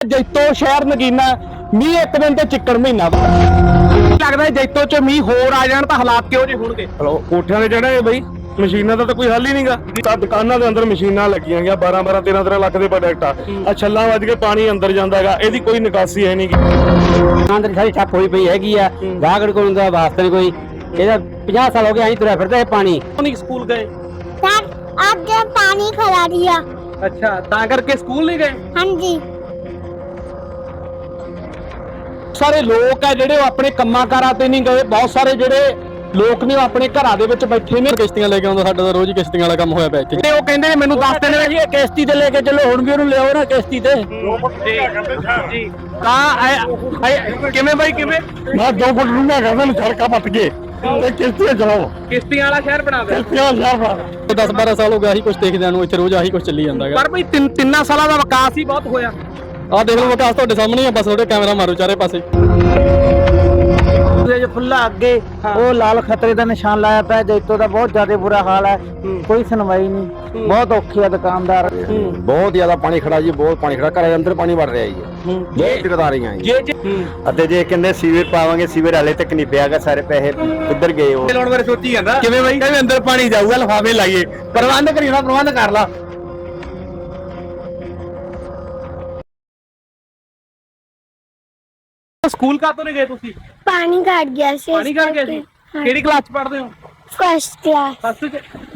ਜੈਤੋ ਸ਼ਹਿਰ ਨਗੀਨਾ ਮੀਂਹ ਇੱਕ ਦਿਨ ਤੇ ਚਿੱਕੜ ਮਹੀਨਾ ਵਾ। ਲੱਗਦਾ ਜੈਤੋ ਚ ਮੀਂਹ ਹੋਰ ਆ ਜਾਣ ਤਾਂ ਹਾਲਾਤ ਕਿਹੋ ਜਿਹੇ ਹੋਣਗੇ? ਹਲੋ ਕੋਠਿਆਂ ਦੇ ਜਿਹੜਾ ਬਈ ਮਸ਼ੀਨਾਂ ਦਾ ਤਾਂ ਕੋਈ ਹੱਲ ਹੀ ਨਹੀਂਗਾ ਤਾਂ ਦੁਕਾਨਾਂ ਦੇ ਅੰਦਰ ਮਸ਼ੀਨਾਂ ਲੱਗੀਆਂ ਗਿਆ 12 12 13 13 ਲੱਖ ਦੇ ਪ੍ਰੋਡਕਟ ਆ। ਆ ਛੱਲਾਂ ਵੱਜ ਕੇ ਪਾਣੀ ਅੰਦਰ ਜਾਂਦਾਗਾ ਇਹਦੀ ਕੋਈ ਨਿਕਾਸੀ ਹੈ ਨਹੀਂਗੀ ਅੰਦਰ ਸਾਰੀ ਠੱਪ ਹੋਈ ਪਈ ਹੈਗੀ ਆ ਗਾਗੜ ਕੋਲ ਦਾ ਵਾਸਤਾ ਨਹੀਂ ਕੋਈ। ਇਹਦਾ 50 ਸਾਲ ਹੋ ਗਏ ਐਂ ਤੁਰਿਆ ਫਿਰਦਾ ਇਹ ਪਾਣੀ। ਨਹੀਂ ਸਕੂਲ ਗਏ? ਸਰ ਅੱਜ ਪਾਣੀ ਖੜਾ ਦਿਆ ਅੱਛਾ ਤਾਂ ਕਰਕੇ ਸਕੂਲ ਨਹੀਂ ਗਏ? ਹਾਂਜੀ। ਸਾਰੇ ਲੋਕ ਆ ਜਿਹੜੇ ਉਹ ਆਪਣੇ ਕੰਮਾਂ ਕਾਰਾਂ ਤੇ ਨਹੀਂ ਗਏ। ਬਹੁਤ ਸਾਰੇ ਜਿਹੜੇ ਲੋਕ ਨੇ ਉਹ ਆਪਣੇ ਘਰਾਂ ਦੇ ਵਿੱਚ ਬੈਠੇ ਨੇ। ਕਿਸ਼ਤੀਆਂ ਲੈ ਕੇ ਆਉਂਦਾ ਸਾਡਾ ਤਾਂ ਰੋਜ਼ ਹੀ ਕਿਸ਼ਤੀਆਂ ਵਾਲਾ ਕੰਮ ਹੋਇਆ ਪਿਆ ਇੱਥੇ। ਤੇ ਉਹ ਕਹਿੰਦੇ ਨੇ ਮੈਨੂੰ ਦੱਸ ਦੇਣੇ ਇਹ ਕਿਸ਼ਤੀ ਤੇ ਲੈ ਕੇ ਚੱਲੋ ਹੁਣ ਵੀ ਉਹਨੂੰ ਲਿਆਓ ਨਾ ਕਿਸ਼ਤੀ ਤੇ। ਜੀ। ਤਾਂ ਐ- ਐ- ਕਿਵੇਂ ਬਾਈ ਕਿਵੇਂ? ਮੈਂ ਦੋ ਫੁੱਟ ਡੂੰਘਾ ਕਰਦਾ ਨੂੰ ਸੜਕਾਂ ਪੱਟ ਕੇ ਤੇ ਕਿਸ਼ਤੀਆਂ ਚਲਾਓ। ਕਿਸ਼ਤੀਆਂ ਵਾਲਾ ਸ਼ਹਿਰ ਬਣਾ ਦੇ। ਕਿਸ਼ਤੀਆਂ ਯਾਰ ਬਣਾ 10 12 ਸਾਲ ਹੋ ਗਏ ਆਹੀ ਕੁਝ ਦੇਖਦਿਆਂ ਨੂੰ ਇੱਥੇ ਰੋਜ਼ ਆਹੀ ਕੁਝ ਚੱਲੀ ਜਾਂਦਾ ਹੈਗਾ। ਪਰ ਬਈ ਤਿੰਨ ਤਿੰਨਾਂ ਸਾਲਾਂ ਦਾ ਵਿਕਾਸ ਹੀ ਬਹੁਤ ਹੋਇਆ। ਆਹ ਦੇਖ ਲਓ ਵਿਕਾਸ ਤੁਹਾਡੇ ਸਾਹਮਣੇ ਹੀ ਆ ਬਸ ਤੁਹਾਡੇ ਕੈਮਰਾ ਮਾਰੋ ਚਾਰੇ ਪਾਸੇ। ਜੋ ਫੁੱਲਾ ਅੱਗੇ ਉਹ ਲਾਲ ਖਤਰੇ ਦਾ ਨਿਸ਼ਾਨ ਲਾਇਆ ਪਿਆ ਜੈਤੋ ਦਾ ਬਹੁਤ ਜ਼ਿਆਦਾ ਬੁਰਾ ਹਾਲ ਹੈ ਕੋਈ ਸੁਣਵਾਈ ਨਹੀਂ। ਬਹੁਤ ਔਖੀ ਆ ਦੁਕਾਨਦਾਰ। ਬਹੁਤ ਜ਼ਿਆਦਾ ਪਾਣੀ ਖੜਾ ਜੀ ਬਹੁਤ ਪਾਣੀ ਖੜਾ ਘਰਾਂ ਦੇ ਅੰਦਰ ਪਾਣੀ ਵੜ ਰਿਹਾ ਜੀ। ਬਹੁਤ ਦਿੱਕਤ ਆ ਰਹੀਆਂ ਜੀ ਜੇ ਜੇ ਅਤੇ ਜੇ ਕਹਿੰਦੇ ਸੀਵਰ ਪਾਵਾਂਗੇ ਸੀਵਰ ਹਾਲੇ ਤੱਕ ਨਹੀਂ ਪਿਆਗਾ ਸਾਰੇ ਪੈਸੇ ਕਿੱਧਰ ਗਏ ਉਹ? ਲਾਉਣ ਬਾਰੇ ਸੋਚੀ ਜਾਂਦਾ। ਕਿਵੇਂ ਬਾਈ? ਕਹਿੰਦੇ ਅੰਦਰ ਪਾਣੀ ਜਾਊਗਾ ਲਫਾਫੇ ਲਾਈਏ। ਪ੍ਰਬੰਧ ਕਰੀ ਨਾ ਪ੍ਰਬੰਧ ਕਰ ਲਾ। ਸਕੂਲ ਕਾਤੋਂ ਨਹੀਂ ਗਏ ਤੁਸੀਂ? ਪਾਣੀ ਘਟ ਗਿਆ ਸੀ ਪਾਣੀ ਘਟ ਗਿਆ ਸੀ? ਕਿਹੜੀ ਕਲਾਸ ਚ ਹੋ? ਫਸਟ ਕਲਾਸ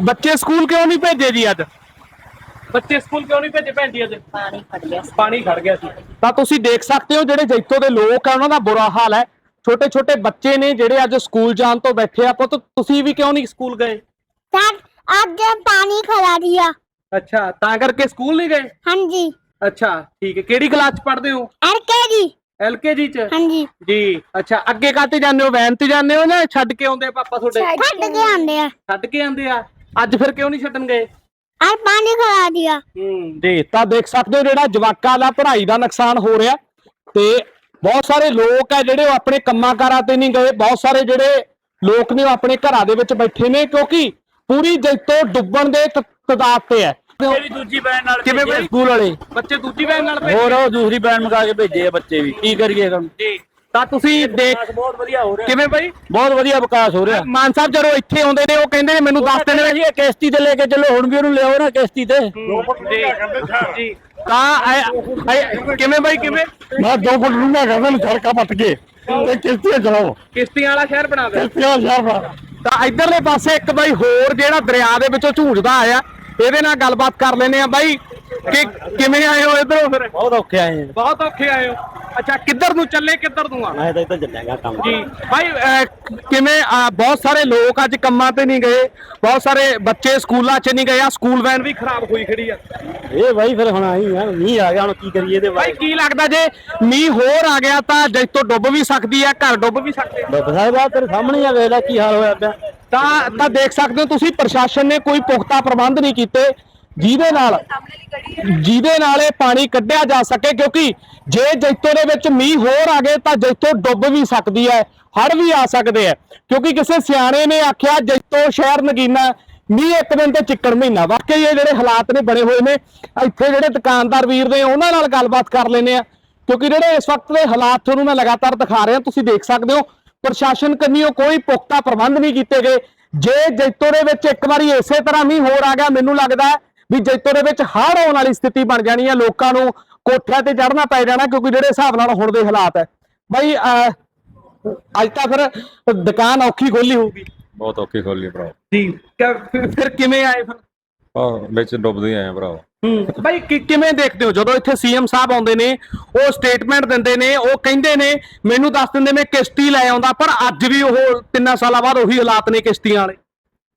ਬੱਚੇ ਸਕੂਲ ਕਿਉਂ ਨਹੀਂ ਭੇਜੇ ਜੀ ਅੱਜ? ਬੱਚੇ ਸਕੂਲ ਕਿਉਂ ਨਹੀਂ ਭੇਜੇ ਭੈਣ ਅੱਜ? ਪਾਣੀ ਖੜ ਗਿਆ ਸੀ। ਪਾਣੀ ਖੜ ਗਿਆ ਸੀ। ਤਾਂ ਤੁਸੀਂ ਦੇਖ ਸਕਦੇ ਹੋ ਜਿਹੜੇ ਜੈਤੋ ਦੇ ਲੋਕ ਆ ਉਹਨਾਂ ਦਾ ਬੁਰਾ ਹਾਲ ਹੈ। ਛੋਟੇ ਛੋਟੇ ਬੱਚੇ ਨੇ ਜਿਹੜੇ ਅੱਜ ਸਕੂਲ ਜਾਣ ਤੋਂ ਬੈਠੇ ਆ ਪੁੱਤ ਤੁਸੀਂ ਵੀ ਕਿਉਂ ਨਹੀਂ ਸਕੂਲ ਗਏ? ਸਰ ਅੱਜ ਪਾਣੀ ਖਵਾ ਦਿਆ ਅੱਛਾ ਤਾਂ ਕਰਕੇ ਸਕੂਲ ਨਹੀਂ ਗਏ? ਹਾਂਜੀ। ਅੱਛਾ ਠੀਕ ਹੈ। ਕਿਹੜੀ ਕਲਾਸ ਚ ਪੜ੍ਹਦੇ ਹੋ? ਐਲਕੇਜੀ ਐਲਕੇਜੀ ਚ? ਹਾਂਜੀ। ਜੀ ਅੱਛਾ ਅੱਗੇ ਕਾਤੇ ਜਾਂਦੇ ਹੋ? ਵੈਨ ਤੇ ਜਾਂਦੇ ਹੋ ਜਾਂ ਛੱਡ ਕੇ ਆਉਂਦੇ ਆ ਪਾਪਾ ਤੁਹਾਡੇ? ਛੱਡ ਕੇ ਆਂਦੇ ਆ। ਛੱਡ ਕੇ ਆਂਦੇ ਆ? ਅੱਜ ਫਿਰ ਕਿਉਂ ਨਹੀਂ ਛੱਡਣ ਗਏ? ਆ ਪਾਣੀ ਖਵਾ ਦਿਆ। ਹੂੰ। ਜੀ ਤਾਂ ਦੇਖ ਸਕਦੇ ਹੋ ਜਿਹੜਾ ਜਵਾਕਾਂ ਦਾ ਪੜ੍ਹਾਈ ਦਾ ਨੁਕਸਾਨ ਹੋ ਰਿਹਾ ਤੇ ਬਹੁਤ ਸਾਰੇ ਲੋਕ ਆ ਜਿਹੜੇ ਉਹ ਆਪਣੇ ਕੰਮਾਂ ਕਾਰਾਂ ਤੇ ਨਹੀਂ ਗਏ ਬਹੁਤ ਸਾਰੇ ਜਿਹੜੇ ਲੋਕ ਨੇ ਉਹ ਆਪਣੇ ਘਰਾਂ ਦੇ ਵਿੱਚ ਬੈਠੇ ਨੇ ਕਿਉਂਕਿ ਪੂਰੀ ਜਗਤ ਡੁੱਬਣ ਦੇ ਤਦਾਦ ਤੇ ਹੈ। ਜਿਹੜੀ ਦੂਜੀ ਬੈਨ ਨਾਲ ਕਿਵੇਂ ਬਈ? ਸਕੂਲ ਵਾਲੇ? ਬੱਚੇ ਦੂਜੀ ਵੈਨ ਨਾਲ ਭੇਜੇ ਹੋਰ ਉਹ ਦੂਸਰੀ ਬੈਨ ਮੰਗਾ ਕੇ ਭੇਜੇ ਆ ਬੱਚੇ ਵੀ। ਕੀ ਕਰੀਏ ਕੰਮ ਜੀ। ਤਾਂ ਤੁਸੀਂ ਦੇਖ ਬਹੁਤ ਵਧੀਆ ਹੋ ਰਿਹਾ। ਕਿਵੇਂ ਬਈ? ਬਹੁਤ ਵਧੀਆ ਵਿਕਾਸ ਹੋ ਰਿਹਾ। ਮਾਨ ਸਾਹਿਬ ਜਦੋਂ ਇੱਥੇ ਆਉਂਦੇ ਨੇ ਉਹ ਕਹਿੰਦੇ ਨੇ ਮੈਨੂੰ ਦੱਸ ਦੇਣੇ ਜੀ ਇਹ ਕਿਸ਼ਤੀ ਤੇ ਲੈ ਕੇ ਚੱਲੋ ਹੁਣ ਵੀ ਉਹਨੂੰ ਲਿਆਓ ਨਾ ਕਿਸ਼ਤੀ ਤੇ। ਜੀ। ਤਾਂ ਐ- ਐ- ਕਿਵੇਂ ਬਾਈ ਕਿਵੇਂ? ਮੈਂ ਦੋ ਫੁੱਟ ਡੂੰਘਾ ਕਰਦਾ ਨੂੰ ਸੜਕਾਂ ਪੱਟ ਕੇ। ਤੇ ਕਿਸ਼ਤੀਆਂ ਚਲਾਓ। ਕਿਸ਼ਤੀਆਂ ਵਾਲਾ ਸ਼ਹਿਰ ਬਣਾ ਦੇ ਕਿਸ਼ਤੀਆਂ ਯਾਰ ਤਾਂ ਇਧਰਲੇ ਪਾਸੇ ਇੱਕ ਬਾਈ ਹੋਰ ਜਿਹੜਾ ਦਰਿਆ ਦੇ ਵਿੱਚੋਂ ਝੂਝਦਾ ਆਇਆ ਇਹਦੇ ਨਾਲ ਗੱਲਬਾਤ ਕਰ ਲੈਨੇ ਆ ਬਾਈ। ਕਿ ਕਿਵੇਂ ਆਏ ਹੋ ਇਧਰੋਂ ਫਿਰ? ਬਹੁਤ ਔਖੇ ਆਏ ਆ। ਬਹੁਤ ਔਖੇ ਆਏ ਹੋ। ਅੱਛਾ ਕਿੱਧਰ ਨੂੰ ਚੱਲੇ ਕਿੱਧਰ ਨੂੰ ਆ? ਮੈਂ ਤਾਂ ਇੱਧਰ ਚੱਲਾਂਗਾ ਕੰਮ। ਜੀ। ਭਾਈ ਅਹ, ਕਿਵੇਂ ਅਹ, ਬਹੁਤ ਸਾਰੇ ਲੋਕ ਅੱਜ ਕੰਮਾਂ ਤੇ ਨਹੀਂ ਗਏ। ਬਹੁਤ ਸਾਰੇ ਬੱਚੇ ਸਕੂਲਾਂ 'ਚ ਨਹੀਂ ਗਏ। ਆ ਸਕੂਲ ਵੈਨ ਵੀ ਖਰਾਬ ਹੋਈ ਖੜੀ ਆ। ਇਹ ਬਾਈ ਫਿਰ ਹੁਣ ਆਈ ਆ ਮੀਂਹ ਆ ਗਿਆ ਹੁਣ ਕੀ ਕਰੀਏ ਇਹਦੇ ਭਾਈ ਕੀ ਲੱਗਦਾ ਜੇ ਮੀਂਹ ਹੋਰ ਆ ਗਿਆ ਤਾਂ ਜੈਤੋ ਡੁੱਬ ਵੀ ਸਕਦੀ ਆ ਘਰ ਡੁੱਬ ਵੀ ਸਕਦੇ ਆ। ਬਾਬਾ ਸਾਹਿਬ ਆ ਤੇਰੇ ਸਾਹਮਣੇ ਹੀ ਆ ਵੇਖ ਲੈ ਕੀ ਹਾਲ ਹੋਇਆ ਪਿਆ। ਤਾਂ ਤਾਂ ਦੇਖ ਸਕਦੇ ਹੋ ਤੁਸੀਂ, ਪ੍ਰਸ਼ਾਸਨ ਨੇ ਕੋਈ ਪੁਖਤਾ ਪ੍ਰਬੰਧ ਨਹੀਂ ਕੀਤੇ ਜਿਹਦੇ ਨਾਲ ਜਿਹਦੇ ਨਾਲ ਇਹ ਪਾਣੀ ਕੱਢਿਆ ਜਾ ਸਕੇ, ਕਿਉਂਕਿ ਜੇ ਜੈਤੋ ਦੇ ਵਿੱਚ ਮੀਂਹ ਹੋਰ ਆ ਗਏ ਤਾਂ ਜੈਤੋ ਡੁੱਬ ਵੀ ਸਕਦੀ ਹੈ ਹੜ ਵੀ ਆ ਸਕਦੇ ਆ ਕਿਉਂਕਿ ਕਿਸੇ ਸਿਆਣੇ ਨੇ ਆਖਿਆ ਜੈਤੋ ਸ਼ਹਿਰ ਨਗੀਨਾ, ਮੀਂਹ ਇੱਕ ਦਿਨ ਤੇ ਚਿੱਕੜ ਮਹੀਨਾ। ਵਾਕਈ ਇਹ ਜਿਹੜੇ ਹਾਲਾਤ ਨੇ ਬਣੇ ਹੋਏ ਨੇ, ਇੱਥੇ ਜਿਹੜੇ ਦੁਕਾਨਦਾਰ ਵੀਰ ਨੇ, ਉਹਨਾਂ ਨਾਲ ਗੱਲਬਾਤ ਕਰ ਲੈਨੇ ਆ ਕਿਉਂਕਿ ਜਿਹੜੇ ਇਸ ਵਕਤ ਦੇ ਹਾਲਾਤ ਤੁਹਾਨੂੰ ਮੈਂ ਲਗਾਤਾਰ ਦਿਖਾ ਰਿਹਾ, ਤੁਸੀਂ ਦੇਖ ਸਕਦੇ ਹੋ ਪ੍ਰਸ਼ਾਸਨ ਕੰਨੀਓ ਕੋਈ ਪੁਖਤਾ ਪ੍ਰਬੰਧ ਨਹੀਂ ਕੀਤੇ ਗਏ। ਜੇ ਜੈਤੋ ਦੇ ਵਿੱਚ ਇੱਕ ਵਾਰੀ ਇਸੇ ਤਰ੍ਹਾਂ ਮੀਂਹ ਹੋਰ ਆ ਗਿਆ ਮੈਨੂੰ ਲੱਗਦਾ ਹੈ ਵੀ ਜੈਤੋ ਦੇ ਵਿੱਚ ਹੜ੍ਹ ਆਉਣ ਵਾਲੀ ਸਥਿਤੀ ਬਣ ਜਾਣੀ ਹੈ। ਲੋਕਾਂ ਨੂੰ ਕੋਠਿਆਂ ਤੇ ਚੜ੍ਹਨਾ ਪੈ ਜਾਣਾ ਕਿਉਂਕਿ ਜਿਹੜੇ ਹਿਸਾਬ ਨਾਲ ਹੁਣ ਦੇ ਹਾਲਾਤ ਹੈ। ਬਾਈ ਅਹ, ਅੱਜ ਤਾਂ ਫਿਰ ਦੁਕਾਨ ਔਖੀ ਖੋਲੀ ਹੋਊਗੀ। ਬਹੁਤ ਔਖੀ ਖੋਲੀ ਭਰਾ। ਜੀ ਫਿਰ ਕਿਵੇਂ ਆਏ ਫਿਰ? ਆ ਵਿੱਚ ਡੁੱਬਦੇ ਆਏ ਆ ਭਰਾ। ਹੂੰ ਬਾਈ ਕਿ- ਕਿਵੇਂ ਦੇਖਦੇ ਹੋ? ਜਦੋਂ ਇੱਥੇ ਸੀਐਮ ਸਾਹਿਬ ਆਉਂਦੇ ਨੇ ਉਹ ਸਟੇਟਮੈਂਟ ਦਿੰਦੇ ਨੇ ਉਹ ਕਹਿੰਦੇ ਨੇ ਮੈਨੂੰ ਦੱਸ ਦਿੰਦੇ ਮੈਂ ਕਿਸ਼ਤੀ ਲੈ ਆਉਂਦਾ ਪਰ ਅੱਜ ਵੀ ਉਹ ਤਿੰਨਾਂ ਸਾਲਾਂ ਬਾਅਦ ਉਹੀ ਹਾਲਾਤ ਨੇ ਕਿਸ਼ਤੀਆਂ ਵਾਲੇ।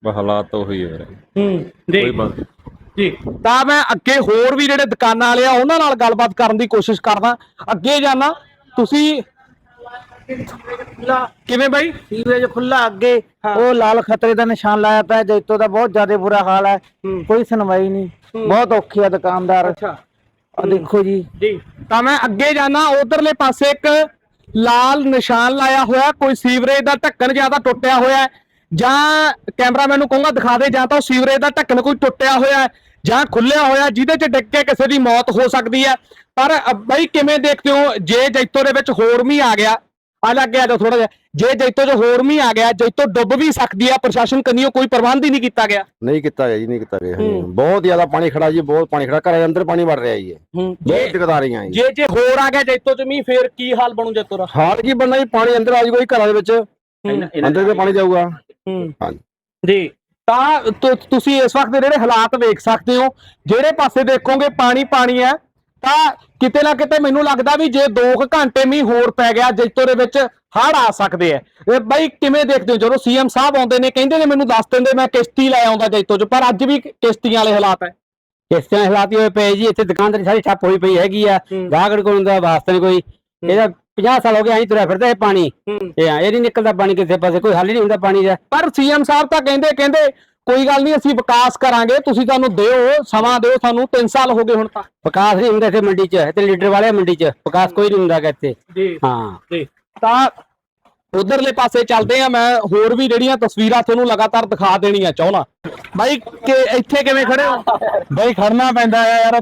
ਬਸ ਹਾਲਾਤ ਤਾਂ ਉਹੀ ਹੈ ਵੀਰੇ ਹੂੰ ਕੋਈ ਬਾਤ ਜੀ। ਤਾਂ ਮੈਂ ਅੱਗੇ ਹੋਰ ਵੀ ਜਿਹੜੇ ਦੁਕਾਨਾਂ ਵਾਲੇ ਆ ਉਹਨਾਂ ਨਾਲ ਗੱਲਬਾਤ ਕਰਨ ਦੀ ਕੋਸ਼ਿਸ਼ ਕਰਦਾ। ਅੱਗੇ ਜਾਣਾ ਤੁਸੀਂ ਕਿਵੇਂ ਬਾਈ? ਸੀਵਰੇਜ ਖੁੱਲਾ ਅੱਗੇ ਉਹ ਲਾਲ ਖਤਰੇ ਦਾ ਨਿਸ਼ਾਨ ਲਾਇਆ ਪਿਆ ਜੈਤੋ ਦਾ ਬਹੁਤ ਜ਼ਿਆਦਾ ਬੁਰਾ ਹਾਲ ਹੈ ਕੋਈ ਸੁਣਵਾਈ ਨਹੀਂ। ਬਹੁਤ ਔਖੀ ਆ ਦੁਕਾਨਦਾਰ। ਅੱਛਾ। ਆ ਦੇਖੋ ਜੀ। ਜੀ। ਤਾਂ ਮੈਂ ਅੱਗੇ ਜਾਣਾ ਉਧਰਲੇ ਪਾਸੇ ਇੱਕ ਲਾਲ ਨਿਸ਼ਾਨ ਲਾਇਆ ਹੋਇਆ ਕੋਈ ਸੀਵਰੇਜ ਦਾ ਢੱਕਣ ਜ਼ਿਆਦਾ ਟੁੱਟਿਆ ਹੋਇਆ ਹੈ ਜਾਂ ਕੈਮਰਾਮੈਨ ਨੂੰ ਕਹੂੰਗਾ ਦਿਖਾ ਦੇ ਜਾਂ ਤਾਂ ਸੀਵਰੇਜ ਦਾ ਢੱਕਣ ਕੋਈ ਟੁੱਟਿਆ ਹੋਇਆ ਹੈ ਜਾਂ ਖੁੱਲਿਆ ਹੋਇਆ ਜਿਹਦੇ 'ਚ ਡਿੱਗ ਕੇ ਕਿਸੇ ਦੀ ਮੌਤ ਹੋ ਸਕਦੀ ਹੈ। ਪਰ ਬਈ ਕਿਵੇਂ ਦੇਖਦੇ ਹੋ ਜੇ ਜੈਤੋ ਦੇ ਵਿੱਚ ਹੋਰ ਮੀਂਹ ਆ ਗਿਆ ਆ ਲੱਗ ਗਿਆ ਤਾਂ ਥੋੜਾ ਜਿਹਾ। ਜੇ ਜੈਤੋ 'ਚ ਹੋਰ ਮੀਂਹ ਆ ਗਿਆ ਜੈਤੋ ਡੁੱਬ ਵੀ ਸਕਦੀ ਹੈ ਪ੍ਰਸ਼ਾਸਨ ਕੰਨੀਓ ਕੋਈ ਪ੍ਰਬੰਧ ਹੀ ਨਹੀਂ ਕੀਤਾ ਗਿਆ। ਨਹੀਂ ਕੀਤਾ ਗਿਆ ਜੀ ਨਹੀਂ ਕੀਤਾ ਗਿਆ। ਬਹੁਤ ਜ਼ਿਆਦਾ ਪਾਣੀ ਖੜਾ ਜੀ ਬਹੁਤ ਪਾਣੀ ਖੜਾ। ਘਰਾਂ ਦੇ ਅੰਦਰ ਪਾਣੀ ਵੜ ਰਿਹਾ ਜੀ ਬਹੁਤ ਦਿੱਕਤ ਆ ਰਹੀਆਂ ਜੀ। ਜੇ ਜੇ ਹੋਰ ਆ ਗਿਆ ਜੈਤੋ 'ਚ ਮੀਂਹ ਫੇਰ ਕੀ ਹਾਲ ਬਣੂ ਜੈਤੋ ਦਾ? ਹਾਲ ਕੀ ਬਣਨਾ ਜੀ? ਪਾਣੀ ਅੰਦਰ ਆ ਜਾਊਗਾ ਜੀ ਘਰਾਂ ਦੇ ਵਿੱਚ। ਅੰਦਰ ਦੇ ਪਾਣੀ ਜਾਊਗਾ। ਹਾਂਜੀ। ਜੀ। ਤਾਂ ਤੁ- ਤੁਸੀਂ ਇਸ ਵਕਤ ਦੇ ਜਿਹੜੇ ਹਾਲਾਤ ਵੇਖ ਸਕਦੇ ਹੋ ਜਿਹੜੇ ਪਾਸੇ ਦੇਖੋਗੇ ਪਾਣੀ ਪਾਣੀ ਹੈ ਤਾਂ ਕਿਤੇ ਨਾ ਕਿਤੇ ਮੈਨੂੰ ਲੱਗਦਾ ਵੀ ਜੇ 2 ਘੰਟੇ ਮੀਂਹ ਹੋਰ ਪੈ ਗਿਆ ਜੈਤੋ ਦੇ ਵਿੱਚ ਹੜ ਆ ਸਕਦੇ ਇਹ ਬਾਈ ਕਿਵੇਂ ਦੇਖਦੇ ਹੋ? ਜਦੋਂ ਸੀਐਮ ਸਾਹਿਬ ਆਉਂਦੇ ਨੇ ਕਹਿੰਦੇ ਨੇ ਮੈਨੂੰ ਦੱਸ ਦਿੰਦੇ ਮੈਂ ਕਿਸ਼ਤੀ ਲੈ ਆਉਂਦਾ ਜੈਤੋ 'ਚ ਪਰ ਅੱਜ ਵੀ ਕਿਸ਼ਤੀਆਂ ਵਾਲੇ ਹਾਲਾਤ ਇਸ ਤਰ੍ਹਾਂ ਹਾਲਾਤ ਹੋਏ ਪਏ ਜੀ ਇੱਥੇ ਦੁਕਾਨਦਾਰੀ ਸਾਰੀ ਠੱਪ ਹੋਈ ਪਈ ਹੈਗੀ ਆ। ਗਾਹਕ ਕੋਲ ਦਾ ਵਾਸਤਾ ਨਹੀਂ ਕੋਈ। ਇਹਦਾ 50 ਸਾਲ ਹੋ ਗਏ ਅਸੀਂ ਤੁਰਿਆ ਫਿਰਦਾ ਇਹ ਪਾਣੀ। ਇਹ ਆ, ਇਹ ਨਹੀਂ ਨਿਕਲਦਾ ਪਾਣੀ ਕਿਸੇ ਪਾਸੇ ਕੋਈ ਹੱਲ ਨਹੀਂ ਹੁੰਦਾ ਪਾਣੀ ਦਾ। ਪਰ ਸੀਐਮ ਸਾਹਿਬ ਤਾਂ ਕਹਿੰਦੇ ਕਹਿੰਦੇ ਕੋਈ ਗੱਲ ਨਹੀਂ ਅਸੀਂ ਵਿਕਾਸ ਕਰਾਂਗੇ ਤੁਸੀਂ ਸਾਨੂੰ ਦਿਓ ਸਮਾਂ ਦਿਓ ਸਾਨੂੰ 3 ਸਾਲ ਹੋ ਗਏ ਹੁਣ ਤਾਂ। ਵਿਕਾਸ ਨਹੀਂ ਹੁੰਦਾ ਇੱਥੇ ਮੰਡੀ 'ਚ ਇੱਥੇ ਲੀਡਰ ਵਾਲੇ ਮੰਡੀ 'ਚ ਵਿਕਾਸ ਕੋਈ ਨਹੀਂ ਹੁੰਦਾ ਇੱਥੇ। ਜੀ ਹਾਂ। ਜੀ। ਤਾਂ ਉਧਰਲੇ ਪਾਸੇ ਚੱਲਦੇ ਆ ਮੈਂ ਹੋਰ ਵੀ ਜਿਹੜੀਆਂ ਤਸਵੀਰਾਂ ਤੁਹਾਨੂੰ ਲਗਾਤਾਰ ਦਿਖਾ ਦੇਣੀਆਂ ਚਾਹੁੰਦਾ। ਬਾਈ ਕਿ ਇੱਥੇ ਕਿਵੇਂ ਖੜੇ ਹੋ? ਬਈ ਖੜਨਾ ਪੈਂਦਾ ਹੈ ਯਾਰ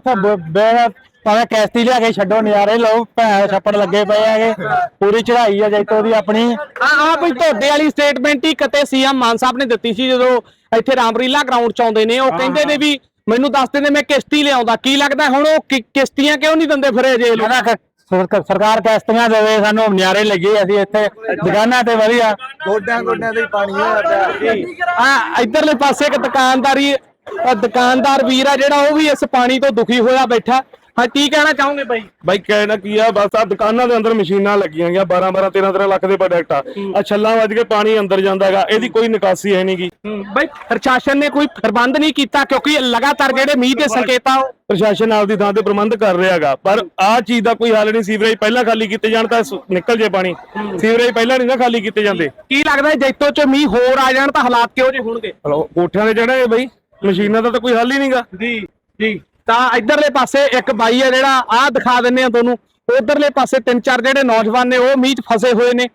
ਬੇ ਭਾਵੇਂ ਕੈਸਤੀ ਲਿਆ ਕੇ ਛੱਡੋ ਨਜ਼ਾਰੇ ਲਓ ਭੈਣ ਛੱਪੜ ਲੱਗੇ ਪਏ ਹੈਗੇ ਪੂਰੀ ਚੜ੍ਹਾਈ ਆ ਜੈਤੋ ਦੀ ਆਪਣੀ। ਆ ਆ ਬਈ ਤੁਹਾਡੇ ਵਾਲੀ ਸਟੇਟਮੈਂਟ ਹੀ ਕਿਤੇ ਸੀਐਮ ਮਾਨ ਸਾਹਿਬ ਨੇ ਦਿੱਤੀ ਸੀ ਜਦੋਂ ਇੱਥੇ ਰਾਮਰੀਲਾ ਗਰਾਊਂਡ ਚ ਆਉਂਦੇ ਨੇ ਉਹ ਕਹਿੰਦੇ ਨੇ ਵੀ ਮੈਨੂੰ ਦੱਸਦੇ ਨੇ ਮੈਂ ਕਿਸ਼ਤੀ ਲਿਆਉਂਦਾ ਕੀ ਲੱਗਦਾ ਹੁਣ ਉਹ ਕਿ- ਕਿਸ਼ਤੀਆਂ ਕਿਉਂ ਨਹੀਂ ਦਿੰਦੇ ਫਿਰੇ ਜੇ ਲੋਕ? ਕਹਿੰਦਾ ਸਰਕਾਰ ਕੈਸਤੀਆਂ ਦੇਵੇ ਸਾਨੂੰ ਨਿਆਰੇ ਲੱਗੇ ਅਸੀਂ ਇੱਥੇ ਦੁਕਾਨਾਂ ਤੇ ਵਧੀਆ। ਗੋਡਿਆਂ ਗੋਡਿਆਂ ਦੇ ਪਾਣੀ ਆ ਇਧਰਲੇ ਪਾਸੇ ਇੱਕ ਦੁਕਾਨਦਾਰੀ ਅ, ਦੁਕਾਨਦਾਰ ਵੀਰ ਆ ਜਿਹੜਾ ਉਹ ਵੀ ਇਸ ਪਾਣੀ ਤੋਂ ਦੁਖੀ ਹੋਇਆ ਬੈਠਾ। ਹਾਂ ਕੀ ਕਹਿਣਾ ਚਾਹੋਗੇ ਬਾਈ? ਬਾਈ ਕਹਿਣਾ ਕੀ ਆ ਬਸ ਆ ਦੁਕਾਨਾਂ ਦੇ ਅੰਦਰ ਮਸ਼ੀਨਾਂ ਲੱਗੀਆਂ ਗਿਆ 12 12 13 13 ਲੱਖ ਦੇ ਪ੍ਰੋਡਕਟ ਆ। ਆ ਛੱਲਾਂ ਵੱਜ ਕੇ ਪਾਣੀ ਅੰਦਰ ਜਾਂਦਾ ਹੈਗਾ ਇਹਦੀ ਕੋਈ ਨਿਕਾਸੀ ਹੈ ਨਹੀਂਗੀ ਬਾਈ ਪ੍ਰਸ਼ਾਸਨ ਨੇ ਕੋਈ ਪ੍ਰਬੰਧ ਨਹੀਂ ਕੀਤਾ ਕਿਉਂਕਿ ਲਗਾਤਾਰ ਜਿਹੜੇ ਮੀਂਹ ਦੇ ਸੰਕੇਤ ਆ ਪ੍ਰਸ਼ਾਸਨ ਆਪਦੀ ਥਾਂ ਤੇ ਪ੍ਰਬੰਧ ਕਰ ਰਿਹਾ ਹੈਗਾ ਪਰ ਆ ਚੀਜ਼ ਦਾ ਕੋਈ ਹੱਲ ਨਹੀਂ ਸੀਵਰੇਜ ਪਹਿਲਾਂ ਖਾਲੀ ਕੀਤੇ ਜਾਣ ਤਾਂ ਨਿਕਲ ਜੇ ਪਾਣੀ। ਸੀਵਰੇਜ ਪਹਿਲਾਂ ਨਹੀਂ ਨਾ ਖਾਲੀ ਕੀਤੇ ਜਾਂਦੇ। ਕੀ ਲੱਗਦਾ ਹੈ ਜੈਤੋ ਚ ਮੀਂਹ ਹੋਰ ਆ ਜਾਣ ਤਾਂ ਹਾਲਾਤ ਕਿਹੋ ਜਿਹੇ ਹੋਣਗੇ? ਕੋਠਿਆਂ ਦੇ ਚੜੇ ਬਈ ਮਸ਼ੀਨਾਂ ਦਾ ਤਾਂ ਕੋਈ ਹੱਲ ਹੀ ਨਹੀਂਗਾ ਜੀ ਜੀ। ਤਾਂ ਇਧਰਲੇ ਪਾਸੇ ਇੱਕ ਬਾਈ ਹੈ ਜਿਹੜਾ ਆਹ ਦਿਖਾ ਦਿੰਨੇ ਆ ਤੁਹਾਨੂੰ। ਉਧਰਲੇ ਪਾਸੇ ਤਿੰਨ ਚਾਰ ਜਿਹੜੇ ਨੌਜਵਾਨ ਨੇ ਉਹ ਮੀਂਹ 'ਚ ਫਸੇ ਹੋਏ ਨੇ।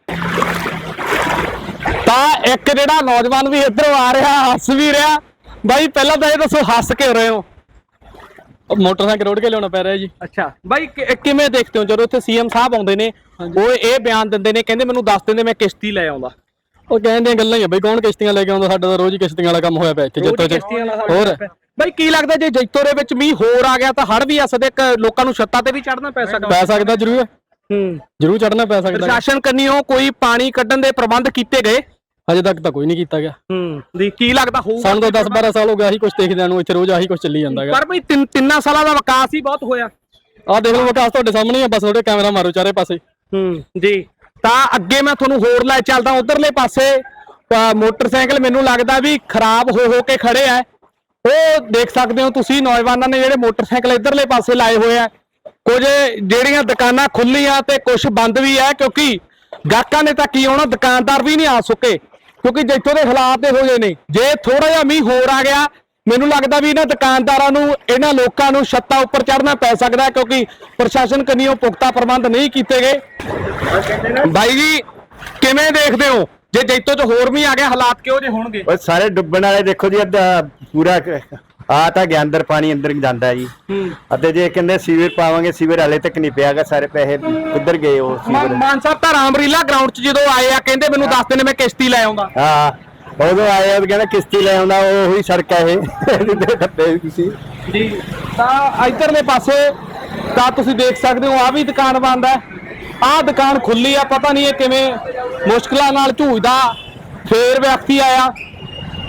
ਤਾਂ ਇੱਕ ਜਿਹੜਾ ਨੌਜਵਾਨ ਵੀ ਇੱਧਰੋਂ ਆ ਰਿਹਾ ਹੱਸ ਵੀ ਰਿਹਾ। ਬਾਈ ਪਹਿਲਾਂ ਤਾਂ ਇਹ ਦੱਸੋ ਹੱਸ ਕੇ ਰਹੇ ਹੋ? ਮੋਟਰਸਾਈਕਲ ਰੋੜ ਕੇ ਲਿਆਉਣਾ ਪੈ ਰਿਹਾ ਜੀ। ਅੱਛਾ ਬਾਈ ਕਿਵੇਂ ਦੇਖਦੇ ਹੋ? ਜਦੋਂ ਇੱਥੇ ਸੀਐਮ ਸਾਹਿਬ ਆਉਂਦੇ ਨੇ ਉਹ ਇਹ ਬਿਆਨ ਦਿੰਦੇ ਨੇ ਕਹਿੰਦੇ ਮੈਨੂੰ ਦੱਸ ਦਿੰਦੇ ਮੈਂ ਕਿਸ਼ਤੀ ਲੈ ਆਉਂਦਾ। ਉਹ ਕਹਿਣ ਦੀਆਂ ਗੱਲਾਂ ਹੀ ਆ ਬਈ ਕੌਣ ਕਿਸ਼ਤੀਆਂ ਲੈ ਕੇ ਆਉਂਦਾ ਸਾਡਾ ਤਾਂ? ਰੋਜ਼ ਹੀ ਕਿਸ਼ਤੀਆਂ ਵਾਲਾ ਕੰਮ ਹੋਇਆ ਪਿਆ ਇੱਥੇ ਜੱਤੋ ਚ। ਹੋਰ? ਬਾਈ ਕੀ ਲੱਗਦਾ ਜੇ ਜੈਤੋ ਦੇ ਵਿੱਚ ਮੀਂਹ ਹੋਰ ਆ ਗਿਆ ਤਾਂ ਹੜ ਵੀ ਆ ਸਕਦੇ ਇੱਕ ਲੋਕਾਂ ਨੂੰ ਛੱਤਾਂ ਤੇ ਵੀ ਚੜਨਾ ਪੈ ਸਕਦਾ। ਪੈ ਸਕਦਾ ਜ਼ਰੂਰ। ਹੂੰ। ਜ਼ਰੂਰ ਚੜਨਾ ਪੈ ਸਕਦਾ। ਪ੍ਰਸ਼ਾਸਨ ਕੰਨੀਓ ਕੋਈ ਪਾਣੀ ਕੱਢਣ ਦੇ ਪ੍ਰਬੰਧ ਕੀਤੇ ਗਏ? ਹਜੇ ਤੱਕ ਤਾਂ ਕੋਈ ਨਹੀਂ ਕੀਤਾ ਗਿਆ। ਹੂੰ। ਦੀ ਕੀ ਲੱਗਦਾ ਹੋਊਗਾ? ਸਾਨੂੰ ਤਾਂ 10 12 ਸਾਲ ਹੋ ਗਏ ਆਹੀ ਕੁਝ ਦੇਖਦਿਆਂ ਨੂੰ ਇੱਥੇ ਰੋਜ਼ ਆਹੀ ਕੁਝ ਚੱਲੀ ਜਾਂਦਾ ਹੈਗਾ ਪਰ ਬਈ ਤਿੰਨ ਤਿੰਨਾਂ ਸਾਲਾਂ ਦਾ ਵਿਕਾਸ ਹੀ ਬਹੁਤ ਹੋਇਆ। ਆਹ ਦੇਖ ਲਓ ਵਿਕਾਸ ਤੁਹਾਡੇ ਸਾਹਮਣੇ ਹੀ ਆ ਬਸ ਤੁਹਾਡੇ ਕੈਮਰਾ ਮਾਰੋ ਚਾਰੇ ਪਾਸੇ। ਹੂੰ ਜੀ। ਤਾਂ ਅੱਗੇ ਮੈਂ ਤੁਹਾਨੂੰ ਹੋਰ ਲੈ ਚੱਲਦਾ, ਉਧਰਲੇ ਪਾਸੇ ਮੋਟਰਸਾਈਕਲ ਮੈਨੂੰ ਲੱਗਦਾ ਵੀ ਖਰਾਬ ਹੋ ਹੋ ਕੇ ਖੜੇ ਆ। ਉਹ ਦੇਖ ਸਕਦੇ ਹੋ ਤੁਸੀਂ, ਨੌਜਵਾਨਾਂ ਨੇ ਜਿਹੜੇ ਮੋਟਰਸਾਈਕਲ ਇਧਰਲੇ ਪਾਸੇ ਲਾਏ ਹੋਏ ਆ। ਕੁਝ ਜਿਹੜੀਆਂ ਦੁਕਾਨਾਂ ਖੁੱਲੀਆਂ ਤੇ ਕੁਝ ਬੰਦ ਵੀ ਆ, ਕਿਉਂਕਿ ਗਾਹਕਾਂ ਨੇ ਤਾਂ ਕੀ ਆਉਣਾ, ਦੁਕਾਨਦਾਰ ਵੀ ਨਹੀਂ ਆ ਸੁੱਕੇ, ਕਿਉਂਕਿ ਜਿੱਥੋਂ ਦੇ ਹਾਲਾਤ ਦੇ ਇਹੋ ਜਿਹੇ ਨੇ। ਜੇ ਥੋੜਾ ਜਿਹਾ ਮੀਂਹ ਹੋਰ ਆ ਗਿਆ ਮੈਨੂੰ ਲੱਗਦਾ ਵੀ ਇਹਨਾਂ ਦੁਕਾਨਦਾਰਾਂ ਨੂੰ ਇਹਨਾਂ ਲੋਕਾਂ ਨੂੰ ਛੱਤਾਂ ਉੱਪਰ ਚੜ੍ਹਨਾ ਪੈ ਸਕਦਾ ਕਿਉਂਕਿ ਪ੍ਰਸ਼ਾਸਨ ਕੰਨੀਓ ਪੁਖਤਾ ਪ੍ਰਬੰਧ ਨਹੀਂ ਕੀਤੇ ਗਏ। ਬਾਈ ਜੀ ਕਿਵੇਂ ਦੇਖਦੇ ਹੋ? ਜੇ ਜੈਤੋ ਚ ਹੋਰ ਵੀ ਆ ਗਿਆ ਹਾਲਾਤ ਕਿਹੋ ਜਿਹੇ ਹੋਣਗੇ? ਉਹ ਸਾਰੇ ਡੁੱਬਣ ਵਾਲੇ ਦੇਖੋ ਜੀ ਅੱਧਾ ਪੂਰਾ ਆ ਤਾਂ ਗਿਆ ਅੰਦਰ ਪਾਣੀ ਅੰਦਰ ਜਾਂਦਾ ਜੀ। ਅਤੇ ਜੇ ਕਹਿੰਦੇ ਸੀਵਰ ਪਾਵਾਂਗੇ ਸੀਵਰ ਹਲੇ ਤੱਕ ਨਹੀਂ ਪਿਆਗਾ ਸਾਰੇ ਪੈਸੇ ਕਿੱਧਰ ਗਏ ਉਹ ਮਾਨ ਸੀਵਰ? ਮਾਨ ਸਾਹਿਬ ਤਾਂ ਰਾਮਰੀਲਾ ਗਰਾਊਂਡ 'ਚ ਜਦੋਂ ਆਏ ਆ ਕਹਿੰਦੇ ਮੈਨੂੰ ਦੱਸਦੇ ਨੇ ਮੈਂ ਕਿਸ਼ਤੀ ਲੈ ਆਉਂਦਾ ਹਾਂ। ਉਦੋਂ ਆਏ ਉਹ ਕਹਿੰਦਾ ਕਿਸ਼ਤੀ ਲੈ ਆਉਂਦਾ, ਉਹ ਹੀ ਸੜਕ ਹੈ ਇਹ। ਜਿੱਦੇ ਟੱਪੇ ਤੁਸੀਂ। ਜੀ, ਤਾਂ ਇਧਰਲੇ ਪਾਸੇ, ਤਾਂ ਤੁਸੀਂ ਦੇਖ ਸਕਦੇ ਹੋ ਆ ਵੀ ਦੁਕਾਨ ਬੰਦ ਹੈ। ਆਹ ਦੁਕਾਨ ਖੁੱਲੀ ਆ, ਪਤਾ ਨਹੀਂ ਇਹ ਕਿਵੇਂ ਮੁਸ਼ਕਲਾਂ ਨਾਲ ਝੂਝਦਾ। ਫੇਰ ਵਿਅਕਤੀ ਆਇਆ।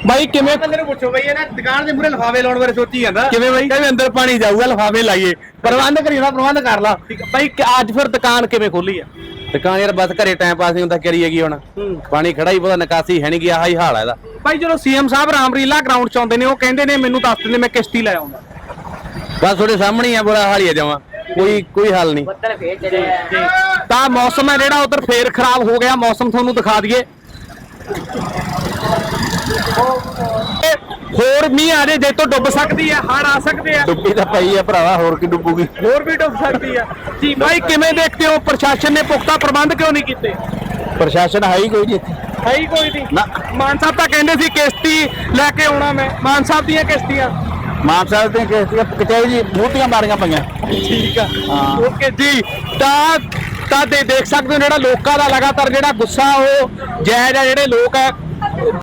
ਬਾਈ ਕਿਵੇਂ ਨੂੰ ਪੁੱਛੋ ਬਈ ਇਹਨਾਂ ਦੁਕਾਨ ਦੇ ਮੂਰੇ ਲਫਾਵੇ ਲਾਉਣ ਬਾਰੇ ਸੋਚੀ ਜਾਂਦਾ। ਕਿਵੇਂ ਬਾਈ? ਕਹਿੰਦੇ ਅੰਦਰ ਪਾਣੀ ਜਾਊਗਾ ਲਫਾਵੇ ਲਾਈਏ। ਪ੍ਰਬੰਧ ਕਰੀ ਨਾ ਪ੍ਰਬੰਧ ਕਰ ਲਾ। ਬਾਈ ਕਿ ਅੱਜ ਫਿਰ ਦੁਕਾਨ ਕਿਵੇਂ ਖੋਲੀ ਆ? ਦੁਕਾਨ ਯਾਰ ਬਸ ਘਰੇ ਟਾਈਮ ਪਾਸ ਨਹੀਂ ਹੁੰਦਾ ਕਰੀਏਗੀ ਹੁਣ? ਪਾਣੀ ਖੜਾ ਹੀ ਪਤਾ ਨਿਕਾਸੀ ਹੈ ਨਹੀਂ ਗਿਆ ਆਹੀ ਹਾਲ ਹੈ ਇਹਦਾ। ਬਾਈ ਜਦੋਂ ਸੀਐਮ ਸਾਹਿਬ ਰਾਮਰੀਲਾ ਗਰਾਊਂਡ 'ਚ ਆਉਂਦੇ ਨੇ ਉਹ ਕਹਿੰਦੇ ਨੇ ਮੈਨੂੰ ਦੱਸ ਦਿੰਦੇ ਮੈਂ ਕਿਸ਼ਤੀ ਲੈ ਆਉਂਦਾ। ਬਸ ਤੁਹਾਡੇ ਸਾਹਮਣੇ ਹੀ ਆ ਬੁਰਾ ਹਾਲ ਹੀ ਆ ਜਮਾ। ਕੋਈ ਕੋਈ ਹੱਲ ਨਹੀਂ। ਤਾਂ ਮੌਸਮ ਹੈ ਜਿਹੜਾ ਉਧਰ ਫੇਰ ਖਰਾਬ ਹੋ ਗਿਆ। ਮੌਸਮ ਤੁਹਾਨੂੰ ਦਿਖਾ ਦਈਏ। ਹੋਰ ਮੀਂਹ ਆ ਜੇ ਜੇ ਤੋਂ ਡੁੱਬ ਸਕਦੀ ਹੈ ਹੜ ਆ ਸਕਦੇ ਆ। ਡੁੱਬੀ ਤਾਂ ਪਈ ਆ ਭਰਾਵਾ ਹੋਰ ਕੀ ਡੁੱਬੂਗੀ? ਹੋਰ ਵੀ ਡੁੱਬ ਸਕਦੀ ਆ। ਜੀ ਬਾਈ ਕਿਵੇਂ ਦੇਖਦੇ ਹੋ? ਪ੍ਰਸ਼ਾਸਨ ਨੇ ਪੁਖਤਾ ਪ੍ਰਬੰਧ ਕਿਉਂ ਨਹੀਂ ਕੀਤੇ? ਪ੍ਰਸ਼ਾਸਨ ਹੈ ਹੀ ਕੋਈ ਨਹੀਂ ਇੱਥੇ। ਹੈ ਹੀ ਕੋਈ ਨਹੀਂ। ਮਾਨ ਸਾਹਿਬ ਤਾਂ ਕਹਿੰਦੇ ਸੀ ਕਿਸ਼ਤੀ ਲੈ ਕੇ ਆਉਣਾ ਮੈਂ। ਮਾਨ ਸਾਹਿਬ ਦੀਆਂ ਕਿਸ਼ਤੀਆਂ। ਮਾਨ ਸਾਹਿਬ ਦੇ ਕਿਤੇ ਜੀ ਮੂਰਤੀਆਂ ਮਾਰੀਆਂ ਪਈਆਂ। ਠੀਕ ਆ। ਓਕੇ ਜੀ ਤਾਂ ਤਾਂ ਦੇ ਦੇਖ ਸਕਦੇ ਹੋ ਜਿਹੜਾ ਲੋਕਾਂ ਦਾ ਲਗਾਤਾਰ ਜਿਹੜਾ ਗੁੱਸਾ ਉਹ ਜਾਇਜ਼ ਆ ਜਿਹੜੇ ਲੋਕ ਹੈ